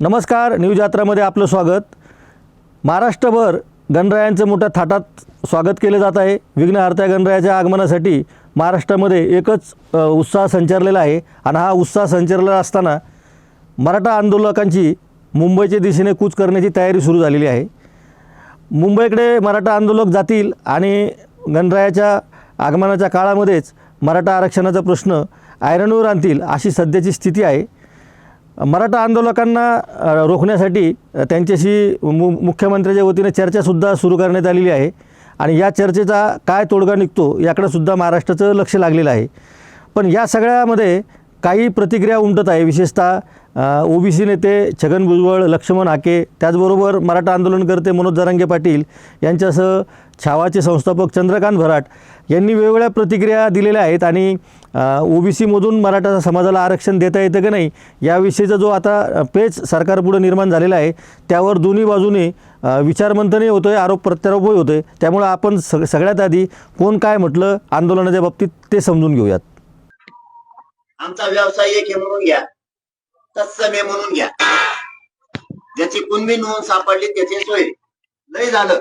नमस्कार न्यूज यात्रामध्ये आपलं स्वागत. महाराष्ट्रभर गणरायांचं मोठ्या थाटात स्वागत केलं जात आहे. विघ्नहर्त्या गणरायाच्या आगमनासाठी महाराष्ट्रामध्ये एकच उत्साह संचारलेला आहे आणि हा उत्साह संचारलेला असताना मराठा आंदोलकांची मुंबईच्या दिशेने कूच करण्याची तयारी सुरू झालेली आहे. मुंबईकडे मराठा आंदोलक जातील आणि गणरायाच्या आगमनाच्या काळामध्येच मराठा आरक्षणाचा प्रश्न आयरणवर आणतील अशी सध्याची स्थिती आहे. मराठा आंदोलकांना रोखण्यासाठी त्यांच्याशी मु मुख्यमंत्र्याच्या वतीने चर्चासुद्धा सुरू करण्यात आलेली आहे. आणि या चर्चेचा काय तोडगा निघतो याकडंसुद्धा महाराष्ट्राचं लक्ष लागलेलं आहे. पण या सगळ्यामध्ये काही प्रतिक्रिया उमटत आहे. विशेषतः ओबीसी नेते छगन भुजबळ लक्ष्मण आके त्याचबरोबर मराठा आंदोलनकर्ते मनोज जरांगे पाटील यांच्यासह छावाचे संस्थापक चंद्रकांत भराट यांनी वेगवेगळ्या प्रतिक्रिया दिलेल्या आहेत आणि ओबीसीमधून मराठा समाजाला आरक्षण देता येतं की नाही याविषयीचा जो आता पेच सरकारपुढं निर्माण झालेला आहे त्यावर दोन्ही बाजूने विचारमंथनही होतं आहे आरोप प्रत्यारोपही होतो आहे त्यामुळं आपण सग सगळ्यात आधी कोण काय म्हटलं आंदोलनाच्या बाबतीत ते समजून घेऊयात. आमचा व्यवसाय एक आहे म्हणून घ्या. तत्समे म्हणून घ्या. ज्याची कुणबी नोंद सापडली त्याची सोय. लय झालं.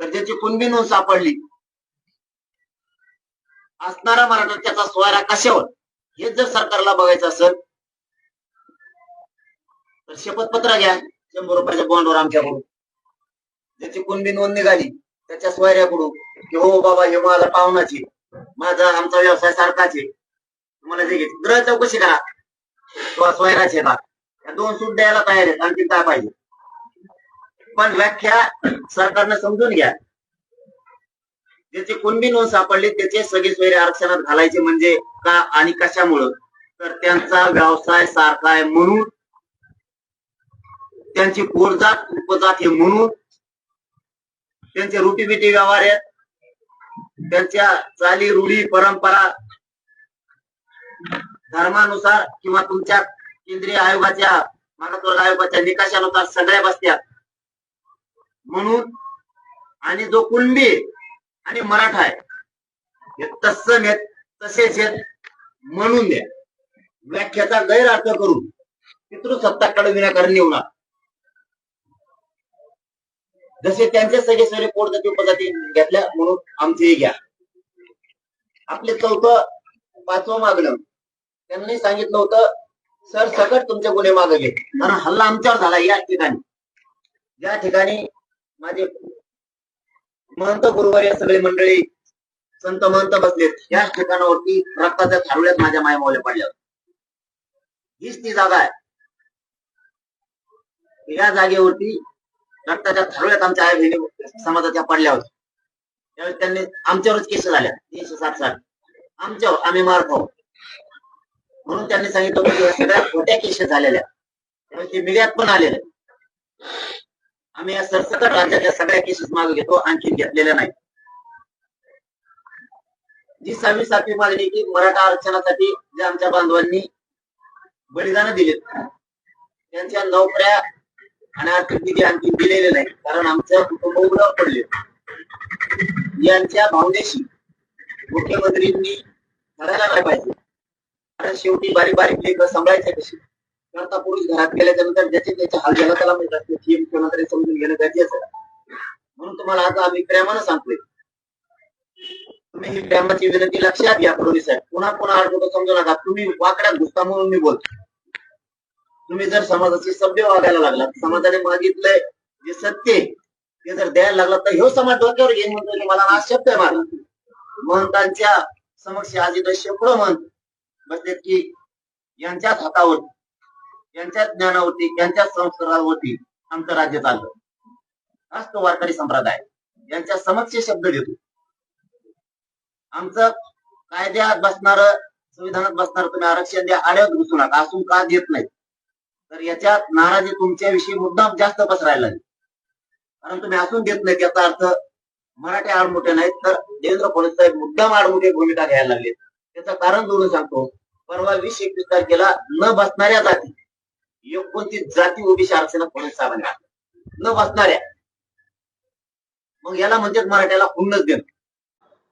तर ज्याची कुणबी नोंद सापडली असणारा मराठा त्याचा स्वारा कशावर? हे जर सरकारला बघायचं असेल तर शपथपत्र घ्या. शंभर रुपयाच्या बॉन्डवर आमच्याकडून. ज्याची कुणबी नोंद निघाली त्याच्या सोयऱ्याकडून की हो बाबा हे माझा पाहुणाची. माझा आमचा व्यवसाय सारखाच आहे. तुम्हाला जे घ्यायचं. ग्रह चौकशी करा. किंवा स्वयराचे का या दोन सूट द्यायला तयार आहेत. आणखी काय पाहिजे? पण व्याख्या सरकारनं समजून घ्या. ज्याची कुणबी नोंद सापडली त्याचे सगळे सोयरे आरक्षणात घालायचे म्हणजे का आणि कशामुळं? तर त्यांचा व्यवसाय सारखा आहे म्हणून. त्यांची पोरजात उपजात हे म्हणून. त्यांचे रुटीबिटी व्यवहार आहेत. त्यांच्या चाली रूढी परंपरा धर्मानुसार किंवा तुमच्या केंद्रीय आयोगाच्या मागासवर्ग आयोगाच्या निकषानुसार सगळ्या बसत्या. म्हणून आणि जो कुणबी आणि मराठा आहे हे तत्सम आहेत तसेच आहेत म्हणून द्या. व्याख्याचा गैरअर्थ करून पितृसत्ता विनाकारण निवडा जसे त्यांचे सगळे सगळे पोटजाती उपजाती घेतल्या म्हणून आमचे घ्या. आपले चौथं पाचवं मागणं. त्यांनी सांगितलं होतं सर सकट तुमचे गुन्हे मागे घे. कारण हल्ला आमच्यावर झाला या ठिकाणी. या ठिकाणी माझे महंत गुरुवार या सगळी मंडळी संत महंत बसलेत. याच ठिकाणावरती रक्ताच्या थारुळ्यात माझ्या मायमावल्या पडल्या. हीच ती जागा आहे. या जागेवरती रक्ताच्या थारुळ्यात आमच्या आई बहिणी समाजाच्या पडल्या होत्या. त्यावेळी त्यांनी आमच्यावरच केस झाल्या. तीनशे साठ साठ. आमच्यावर आम्ही मार खाऊ. म्हणून त्यांनी सांगितलं होतं की सगळ्या खोट्या केसेस झालेल्या त्यामुळे ते मीडियात पण आलेले आम्ही या सरसकट राज्याच्या सगळ्या केसेस मागे घेतो आणखी घेतलेल्या नाही जी सहावी सातवी मागणी की मराठा आरक्षणासाठी जे आमच्या बांधवांनी बलिदान दिलेत त्यांच्या नोकऱ्या आणि आर्थिक निधी आणखी दिलेले नाही कारण आमचं कुटुंब उघड पडले. यांच्या भावनेशी मुख्यमंत्रींनी लढायला नाही पाहिजे. कारण शेवटी बारीक बारीक लेख सांभाळायचे कशी करता पुरुष घरात गेल्याच्यानंतर ज्याचे त्याचे हाल झाला त्याला माहीत असते. ही मुख्यमंत्री समजून घेणं गरजेचं म्हणून तुम्हाला आता आम्ही प्रेमानं सांगतोय. तुम्ही ही प्रेमाची विनंती लक्षात घ्या फडणवीस साहेब. पुन्हा पुन्हा अडकवतो समजू नका. तुम्ही वाकड्यात घुसता म्हणून मी बोलतो. तुम्ही जर समाजाशी सभ्य वागायला लागला समाजाने मागितलंय जे सत्य ते जर द्यायला लागला तर ह्यो समाज डोक्यावर घेऊन म्हणतो मला ना शब्द आहे माझा महंतांच्या समक्ष आज इथं शेकडो म्हणतो बसलेत की यांच्याच हातावरती यांच्याच ज्ञानावरती यांच्याच संस्कारावरती आमचं राज्य चाललं हाच तो वारकरी संप्रदाय. यांच्या समक्ष शब्द देतो आमचं कायद्यात बसणार संविधानात बसणार तुम्ही आरक्षण द्या आड्यात घुसू नका असून का देत नाही तर याच्यात नाराजी तुमच्याविषयी मुद्दाम जास्त पसरायला लागली कारण तुम्ही असून देत नाही याचा अर्थ मराठी आडमोठे नाहीत तर देवेंद्र फडणवीस साहेब मुद्दाम आडमुठे भूमिका घ्यायला लागले त्याचं कारण जोडून सांगतो. परवा वीस एकवीस तारखेला न बसणाऱ्या जाती एकोणतीस जाती ओबीसी आरक्षणात फडणवीस साहेबांनी न बसणाऱ्या. मग याला म्हणतात मराठ्याला हुन्नच देणं.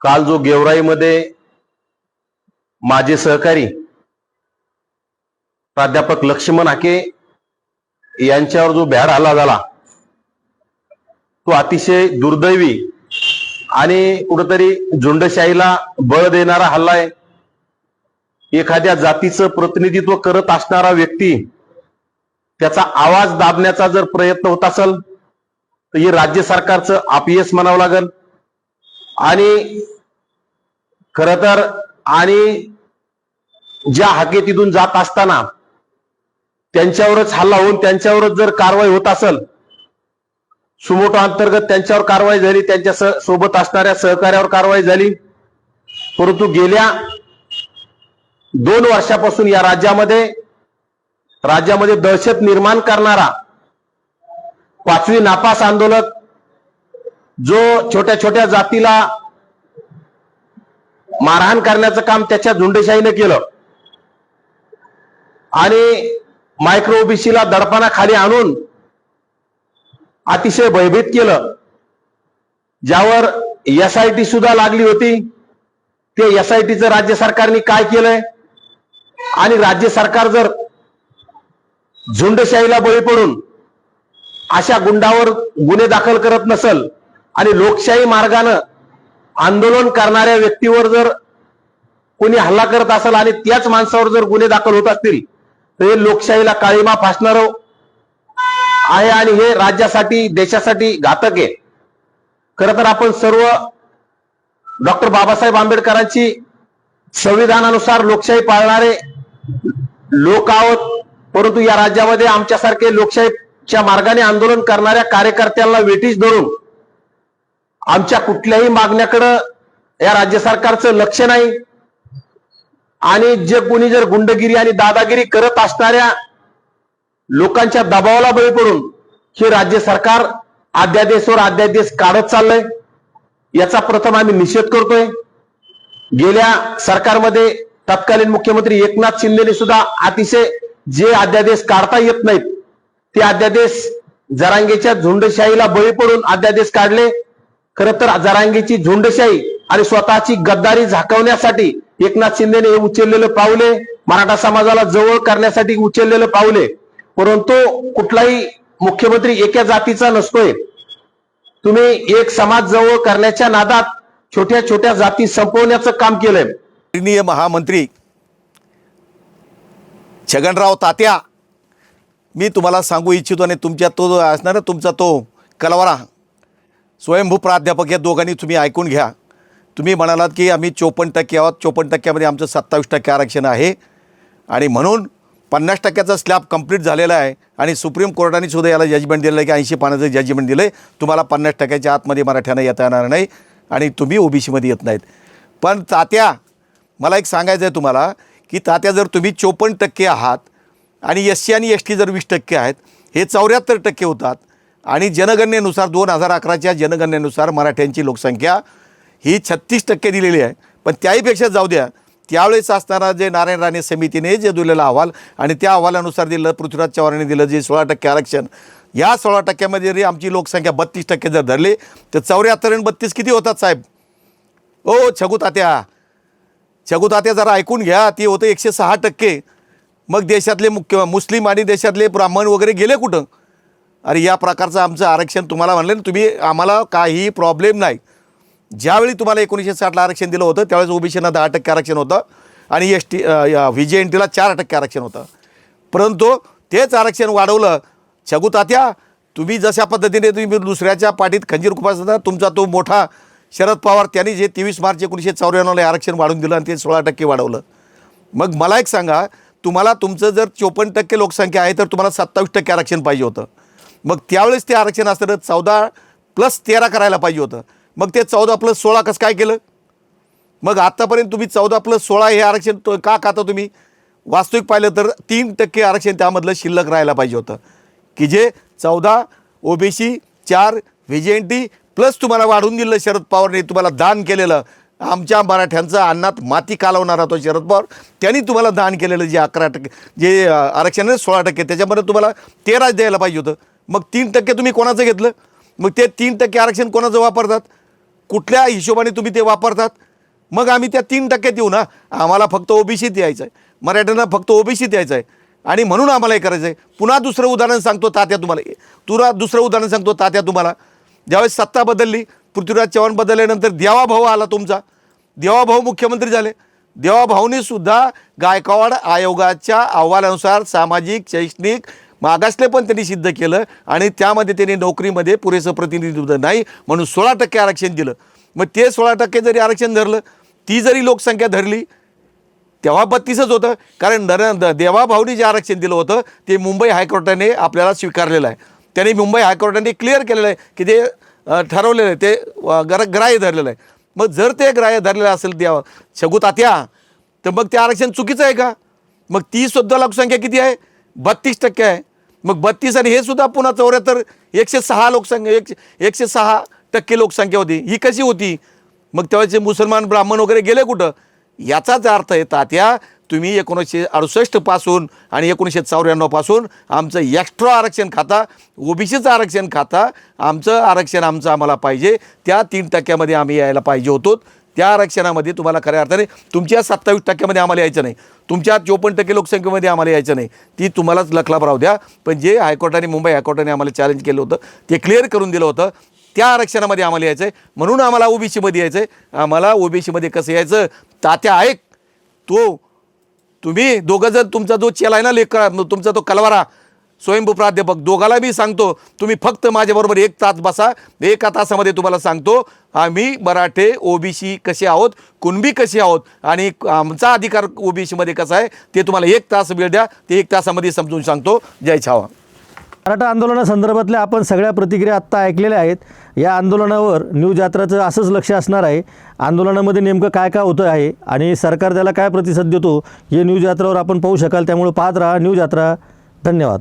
काल जो गेवराईमध्ये माझे सहकारी प्राध्यापक लक्ष्मण हाके यांच्यावर जो भ्याड हल्ला झाला तो अतिशय दुर्दैवी आणि कुठंतरी झुंडशाहीला बळ देणारा हल्ला आहे. एखाद्या जातीचं प्रतिनिधित्व करत असणारा व्यक्ती त्याचा आवाज दाबण्याचा जर प्रयत्न होत असेल तर हे राज्य सरकारचं अपयश म्हणावं लागेल. आणि खर तर आणि ज्या हाकेतीतून जात असताना त्यांच्यावरच हल्ला होऊन त्यांच्यावरच जर कारवाई होत असेल सुमोटो अंतर्गत त्यांच्यावर कारवाई झाली त्यांच्यासोबत असणाऱ्या सहकार्यावर कारवाई झाली परंतु गेल्या दोन वर्षापासून या राज्यामध्ये राज्यामध्ये दहशत निर्माण करणारा पाचवी नापास आंदोलक जो छोट्या छोट्या जातीला मारहाण करण्याचं काम त्याच्या झुंडेशाहीने केलं. आणि मायक्रो ओबीसीला दडपणा खाली आणून अतिशय भयभीत केलं. ज्यावर एस आय टी सुद्धा लागली होती. ते एस आय टीचं राज्य सरकारने काय केलंय? आणि राज्य सरकार जर झुंडशाहीला बळी पडून अशा गुंडावर गुन्हे दाखल करत नसल आणि लोकशाही मार्गानं आंदोलन करणाऱ्या व्यक्तीवर जर कोणी हल्ला करत असेल आणि त्याच माणसावर जर गुन्हे दाखल होत असतील तर हे लोकशाहीला काळीमा फासणार आहे आणि हे राज्यासाठी देशासाठी घातक आहे. खर तर आपण सर्व डॉक्टर बाबासाहेब आंबेडकरांची संविधानानुसार लोकशाही पाळणारे लोक आहोत परंतु या राज्यामध्ये आमच्यासारखे लोकशाहीच्या मार्गाने आंदोलन करणाऱ्या कार्यकर्त्यांना वेटीस धरून आमच्या कुठल्याही मागण्याकडं या राज्य सरकारचं लक्ष नाही. आणि जे कोणी जर गुंडगिरी आणि दादागिरी करत असणाऱ्या लोकांच्या दबावाला बळी पडून हे राज्य सरकार अध्यादेशवर अध्यादेश काढत चाललंय याचा प्रथम आम्ही निषेध करतोय. गेल्या सरकारमध्ये तत्कालीन मुख्यमंत्री एकनाथ शिंदेने सुद्धा अतिशय जे अध्यादेश काढता येत नाहीत ते अध्यादेश जरांगेच्या झुंडशाहीला बळी पडून अध्यादेश काढले. खर तर जरांगेची झुंडशाही आणि स्वतःची गद्दारी झाकवण्यासाठी एकनाथ शिंदेने हे उचललेलं पावले मराठा समाजाला जवळ करण्यासाठी उचललेलं पावले परंतु कुठलाही मुख्यमंत्री एका जातीचा नसतोय. तुम्ही एक समाज जवळ करण्याच्या नादात छोट्या छोट्या जाती संपवण्याचं काम केलंय. माननीय महामंत्री छगनराव तात्या मी तुम्हाला सांगू इच्छितो आणि तुमच्या तो जो असणार तुमचा तो कलवारा स्वयंभू प्राध्यापक या दोघांनी तुम्ही ऐकून घ्या. तुम्ही म्हणालात की आम्ही चोपन्न टक्के आहोत चोपन्न टक्क्यामध्ये आमचं सत्तावीस टक्के आरक्षण आहे. आणि म्हणून पन्नास टक्क्याचा स्लॅब कंप्लीट झालेला आहे आणि सुप्रीम कोर्टाने सुद्धा याला जजमेंट दिलं आहे की ऐंशी पानाचं जजमेंट दिलं आहे तुम्हाला पन्नास टक्क्याच्या आतमध्ये मराठ्यांना येता येणार नाही आणि तुम्ही ओबीसीमध्ये येत नाहीत. पण तात्या मला एक सांगायचं आहे तुम्हाला की तात्या जर तुम्ही चोपन्न टक्के आहात आणि एस सी आणि एस टी जर वीस टक्के आहेत हे चौऱ्याहत्तर टक्के होतात आणि जनगणनेनुसार दोन हजार अकराच्या जनगणनेनुसार मराठ्यांची लोकसंख्या ही छत्तीस टक्के दिलेली आहे. पण त्याहीपेक्षा जाऊ द्या त्यावेळेस असणारा जे नारायण राणे समितीने जे दिलेला अहवाल आणि त्या अहवालानुसार दिलं पृथ्वीराज चव्हाणांनी दिलं जे सोळा टक्के आरक्षण या सोळा टक्क्यामध्ये जरी आमची लोकसंख्या बत्तीस टक्के जर धरली तर चौऱ्याहत्तर आणि बत्तीस किती होतात साहेब? ओ छगू तात्या छगू जरा ऐकून घ्या. ते होतं एकशे सहा टक्के. मग देशातले मुख्य मुस्लिम आणि देशातले ब्राह्मण वगैरे गेले कुठं? अरे या प्रकारचं आमचं आरक्षण तुम्हाला म्हणलं ना तुम्ही आम्हाला काही प्रॉब्लेम नाही. ज्यावेळी तुम्हाला एकोणीसशे साठला आरक्षण दिलं होतं त्यावेळेस ओबीसीना दहा टक्के आरक्षण होतं आणि S T V J N टीला चार टक्के आरक्षण होतं. परंतु तेच आरक्षण वाढवलं. छगुतात्या तुम्ही जशा पद्धतीने तुम्ही दुसऱ्याच्या पाठीत खंजीर खुपासता तुमचा तो मोठा शरद पवार त्यांनी जे तेवीस मार्च एकोणीसशे चौऱ्याण्णवला आरक्षण वाढवून दिलं आणि ते सोळा टक्के वाढवलं. मग मला एक सांगा तुम्हाला तुमचं जर चोपन्न टक्के लोकसंख्या आहे तर तुम्हाला सत्तावीस टक्के आरक्षण पाहिजे होतं. मग त्यावेळेस ते आरक्षण असताना चौदा प्लस तेरा करायला पाहिजे होतं. मग ते चौदा प्लस सोळा कसं काय केलं? मग आत्तापर्यंत तुम्ही चौदा प्लस सोळा हे आरक्षण का खाता तुम्ही? वास्तविक पाहिलं तर तीन टक्के आरक्षण त्यामधलं शिल्लक राहायला पाहिजे होतं. की जे चौदा ओबीसी चार व्हिजेंटी प्लस तुम्हाला वाढून दिलं शरद पवारने तुम्हाला दान केलेलं. आमच्या मराठ्यांचं अन्नात माती कालवणारा तो शरद पवार त्यांनी तुम्हाला दान केलेलं जे अकरा टक्के जे आरक्षण आहे सोळा टक्के त्याच्यामध्ये तुम्हाला तेराच द्यायला पाहिजे होतं. मग तीन टक्के तुम्ही कोणाचं घेतलं? मग ते तीन टक्के आरक्षण कोणाचं वापरतात? कुठल्या हिशोबाने तुम्ही ते वापरतात? मग आम्ही त्या तीन टक्क्यात येऊ ना. आम्हाला फक्त ओबीसीत यायचं आहे मराठ्यांना फक्त ओबीसीत यायचं आहे आणि म्हणून आम्हाला हे करायचं आहे पुन्हा दुसरं उदाहरण सांगतो तात्या तुम्हाला. तुला दुसरं उदाहरण सांगतो तात्या तुम्हाला. ज्यावेळेस सत्ता बदलली पृथ्वीराज चव्हाण बदलल्यानंतर देवाभाऊ आला तुमचा. देवाभाऊ मुख्यमंत्री झाले. देवाभाऊनीसुद्धा गायकवाड आयोगाच्या अहवालानुसार सामाजिक शैक्षणिक मागासले पण त्यांनी सिद्ध केलं आणि त्यामध्ये त्यांनी नोकरीमध्ये पुरेसं प्रतिनिधित्व नाही म्हणून सोळा टक्के आरक्षण दिलं. मग ते सोळा टक्के जरी आरक्षण धरलं ती जरी लोकसंख्या धरली तेव्हा बत्तीसच होतं. कारण नर देवाभाऊनी जे आरक्षण दिलं होतं ते मुंबई हायकोर्टाने आपल्याला स्वीकारलेलं आहे. त्यांनी मुंबई हायकोर्टाने क्लिअर केलेलं आहे की ते ठरवलेलं आहे ते गर ग्राह्य धरलेलं आहे. मग जर ते ग्राह्य धरलेलं असेल देवा छगुतात्या तर मग ते आरक्षण चुकीचं आहे का? मग ती सुद्धा लोकसंख्या किती आहे? बत्तीस टक्के आहे. मग बत्तीस आणि हे सुद्धा पुन्हा चौऱ्याहत्तर एकशे सहा लोकसंख्या एकशे एकशे सहा टक्के लोकसंख्या होती. ही कशी होती? मग तेव्हाचे मुसलमान ब्राह्मण वगैरे गेले कुठं? याचाच अर्थ आहे तात्या तुम्ही एकोणीसशे अडुसष्टपासून आणि एकोणीसशे चौऱ्याण्णवपासून आमचं एक्स्ट्रा आरक्षण खाता ओबीसीचं आरक्षण खाता आमचं आरक्षण आमचं आम्हाला पाहिजे. त्या तीन टक्क्यामध्ये आम्ही यायला पाहिजे होतो. त्या आरक्षणामध्ये तुम्हाला खऱ्या अर्थाने तुमच्या सत्तावीस टक्क्यामध्ये आम्हाला यायचं नाही. तुमच्या चोपन्न टक्के लोकसंख्येमध्ये आम्हाला यायचं नाही. ती तुम्हालाच लखलाभ राहू द्या. पण जे हायकोर्टाने मुंबई हायकोर्टाने आम्हाला चॅलेंज केलं होतं ते क्लिअर करून दिलं होतं. त्या आरक्षणामध्ये आम्हाला यायचं आहे म्हणून आम्हाला ओबीसीमध्ये यायचं आहे आम्हाला ओबीसीमध्ये कसं यायचं? तात्या ऐक. तो तुम्ही दोघं जर तुमचा जो चेला आहे ना लेख तुमचा तो कलवारा स्वयंभू प्राध्यापक दोघाला मी सांगतो तुम्ही फक्त माझ्याबरोबर एक तास बसा. एका तासामध्ये तुम्हाला सांगतो आम्ही मराठे ओबीसी कसे आहोत कुणबी कसे आहोत आणि आमचा अधिकार ओबीसीमध्ये कसा आहे ते तुम्हाला एक तास वेळ द्या. ते एक तासामध्ये समजून सांगतो. जय छावा. मराठा आंदोलनासंदर्भातल्या आपण सगळ्या प्रतिक्रिया आत्ता ऐकलेल्या आहेत. या आंदोलनावर न्यूज यात्राचं असंच लक्ष असणार आहे. आंदोलनामध्ये नेमकं काय काय होतं आहे आणि सरकार त्याला काय प्रतिसाद देतो हे न्यूज यात्रावर आपण पाहू शकाल. त्यामुळे पाहत राहा न्यूज यात्रा. धन्यवाद.